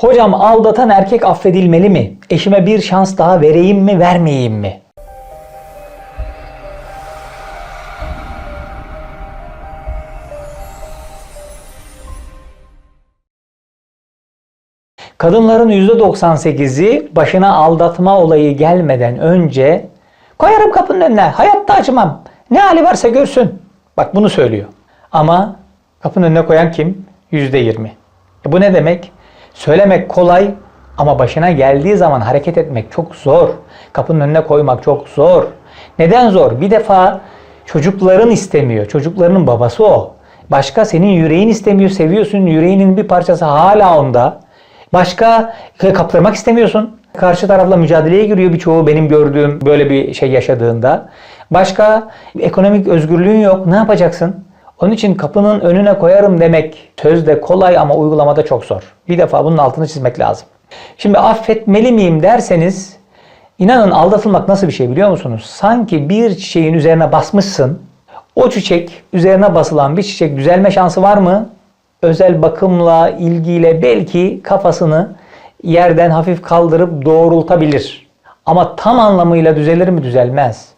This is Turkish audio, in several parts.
Hocam aldatan erkek affedilmeli mi? Eşime bir şans daha vereyim mi, vermeyeyim mi? Kadınların %98'i başına aldatma olayı gelmeden önce koyarım kapının önüne, hayatta açmam. Ne hali varsa görsün. Bak bunu söylüyor. Ama kapının önüne koyan kim? %20. E bu ne demek? Söylemek kolay ama başına geldiği zaman hareket etmek çok zor. Kapının önüne koymak çok zor. Neden zor? Bir defa çocukların istemiyor. Çocuklarının babası o. Başka senin yüreğin istemiyor, seviyorsun. Yüreğinin bir parçası hala onda. Başka kaptırmak istemiyorsun. Karşı tarafla mücadeleye giriyor birçoğu benim gördüğüm böyle bir şey yaşadığında. Başka ekonomik özgürlüğün yok. Ne yapacaksın? Onun için kapının önüne koyarım demek sözde kolay ama uygulamada çok zor. Bir defa bunun altını çizmek lazım. Şimdi affetmeli miyim derseniz inanın aldatılmak nasıl bir şey biliyor musunuz? Sanki bir çiçeğin üzerine basmışsın. O çiçek üzerine basılan bir çiçek düzelme şansı var mı? Özel bakımla, ilgiyle belki kafasını yerden hafif kaldırıp doğrultabilir. Ama tam anlamıyla düzelir mi düzelmez.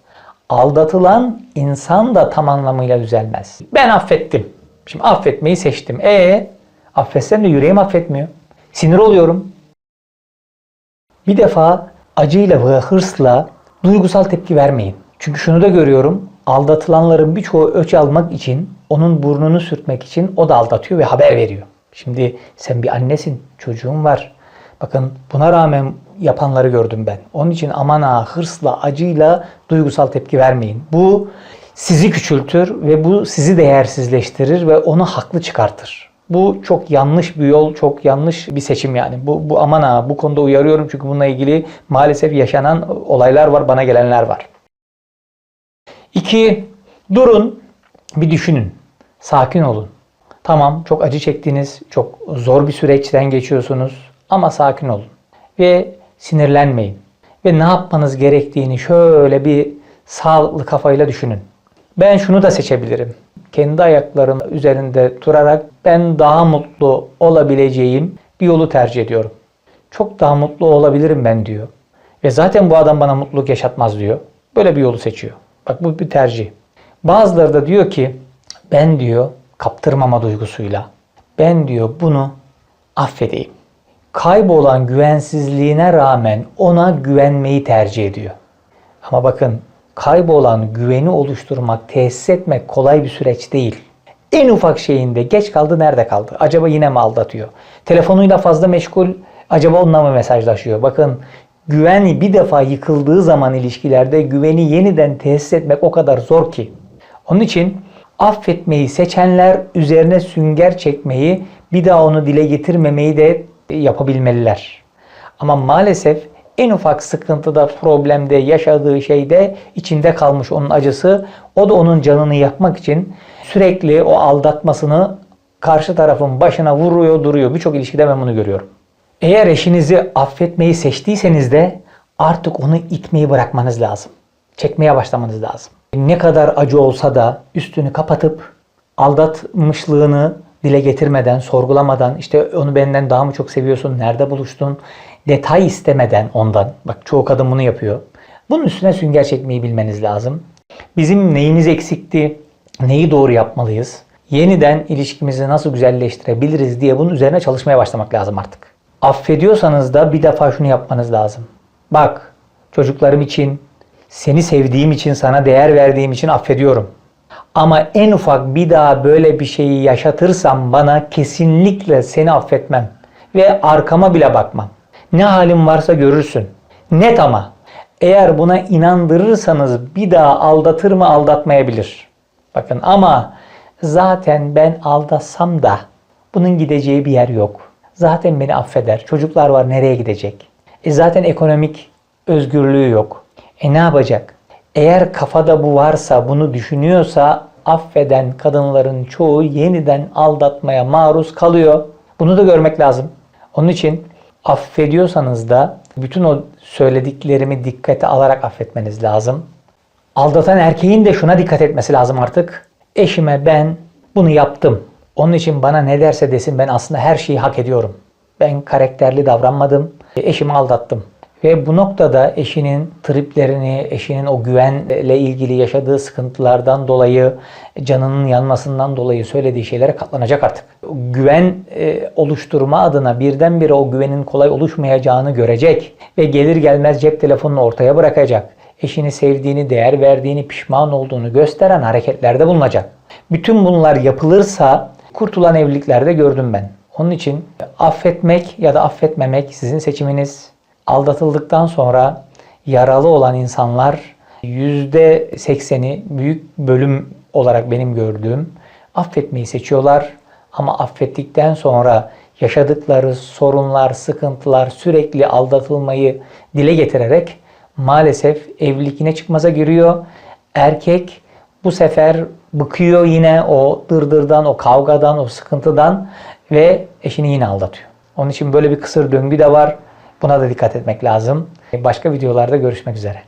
Aldatılan insan da tam anlamıyla düzelmez. Ben affettim. Şimdi affetmeyi seçtim. E affetsem de yüreğim affetmiyor. Sinir oluyorum. Bir defa acıyla ve hırsla duygusal tepki vermeyin. Çünkü şunu da görüyorum. Aldatılanların birçoğu öç almak için, onun burnunu sürtmek için o da aldatıyor ve haber veriyor. Şimdi sen bir annesin, çocuğun var. Bakın buna rağmen yapanları gördüm ben. Onun için aman ha hırsla, acıyla duygusal tepki vermeyin. Bu sizi küçültür ve bu sizi değersizleştirir ve onu haklı çıkartır. Bu çok yanlış bir yol, çok yanlış bir seçim yani. Bu, bu aman ha bu konuda uyarıyorum çünkü bununla ilgili maalesef yaşanan olaylar var, bana gelenler var. İki, durun, bir düşünün. Sakin olun. Tamam, çok acı çektiniz, çok zor bir süreçten geçiyorsunuz ama sakin olun. Ve sinirlenmeyin. Ve ne yapmanız gerektiğini şöyle bir sağlıklı kafayla düşünün. Ben şunu da seçebilirim. Kendi ayaklarım üzerinde durarak ben daha mutlu olabileceğim bir yolu tercih ediyorum. Çok daha mutlu olabilirim ben diyor. Ve zaten bu adam bana mutluluk yaşatmaz diyor. Böyle bir yolu seçiyor. Bak bu bir tercih. Bazıları da diyor ki ben diyor kaptırmama duygusuyla ben diyor bunu affedeyim. Kaybolan güvensizliğine rağmen ona güvenmeyi tercih ediyor. Ama bakın kaybolan güveni oluşturmak, tesis etmek kolay bir süreç değil. En ufak şeyinde geç kaldı nerede kaldı? Acaba yine mi aldatıyor? Telefonuyla fazla meşgul acaba onunla mı mesajlaşıyor? Bakın güven bir defa yıkıldığı zaman ilişkilerde güveni yeniden tesis etmek o kadar zor ki. Onun için affetmeyi seçenler üzerine sünger çekmeyi bir daha onu dile getirmemeyi de yapabilmeliler. Ama maalesef en ufak sıkıntıda, problemde, yaşadığı şeyde içinde kalmış onun acısı. O da onun canını yakmak için sürekli o aldatmasını karşı tarafın başına vuruyor, duruyor. Birçok ilişkide ben bunu görüyorum. Eğer eşinizi affetmeyi seçtiyseniz de artık onu itmeyi bırakmanız lazım. Çekmeye başlamanız lazım. Ne kadar acı olsa da üstünü kapatıp aldatmışlığını dile getirmeden, sorgulamadan, işte onu benden daha mı çok seviyorsun, nerede buluştun, detay istemeden ondan. Bak çoğu kadın bunu yapıyor. Bunun üstüne sünger çekmeyi bilmeniz lazım. Bizim neyimiz eksikti, neyi doğru yapmalıyız, yeniden ilişkimizi nasıl güzelleştirebiliriz diye bunun üzerine çalışmaya başlamak lazım artık. Affediyorsanız da bir defa şunu yapmanız lazım. Bak çocuklarım için, seni sevdiğim için, sana değer verdiğim için affediyorum. Ama en ufak bir daha böyle bir şeyi yaşatırsam bana kesinlikle seni affetmem. Ve arkama bile bakmam. Ne halim varsa görürsün. Net ama. Eğer buna inandırırsanız bir daha aldatır mı aldatmayabilir. Bakın ama zaten ben aldatsam da bunun gideceği bir yer yok. Zaten beni affeder. Çocuklar var nereye gidecek? E zaten ekonomik özgürlüğü yok. E ne yapacak? Eğer kafada bu varsa, bunu düşünüyorsa affeden kadınların çoğu yeniden aldatmaya maruz kalıyor. Bunu da görmek lazım. Onun için affediyorsanız da bütün o söylediklerimi dikkate alarak affetmeniz lazım. Aldatan erkeğin de şuna dikkat etmesi lazım artık. Eşime ben bunu yaptım. Onun için bana ne derse desin ben aslında her şeyi hak ediyorum. Ben karakterli davranmadım. Eşimi aldattım. Ve bu noktada eşinin triplerini, eşinin o güvenle ilgili yaşadığı sıkıntılardan dolayı, canının yanmasından dolayı söylediği şeylere katlanacak artık. Güven e, oluşturma adına birdenbire o güvenin kolay oluşmayacağını görecek ve gelir gelmez cep telefonunu ortaya bırakacak. Eşini sevdiğini, değer verdiğini, pişman olduğunu gösteren hareketlerde bulunacak. Bütün bunlar yapılırsa kurtulan evliliklerde gördüm ben. Onun için affetmek ya da affetmemek sizin seçiminiz. Aldatıldıktan sonra yaralı olan insanlar %80'i büyük bölüm olarak benim gördüğüm affetmeyi seçiyorlar. Ama affettikten sonra yaşadıkları sorunlar, sıkıntılar sürekli aldatılmayı dile getirerek maalesef evlilik yine çıkmaza giriyor. Erkek bu sefer bıkıyor yine o dırdırdan, o kavgadan, o sıkıntıdan ve eşini yine aldatıyor. Onun için böyle bir kısır döngü de var. Buna da dikkat etmek lazım. Başka videolarda görüşmek üzere.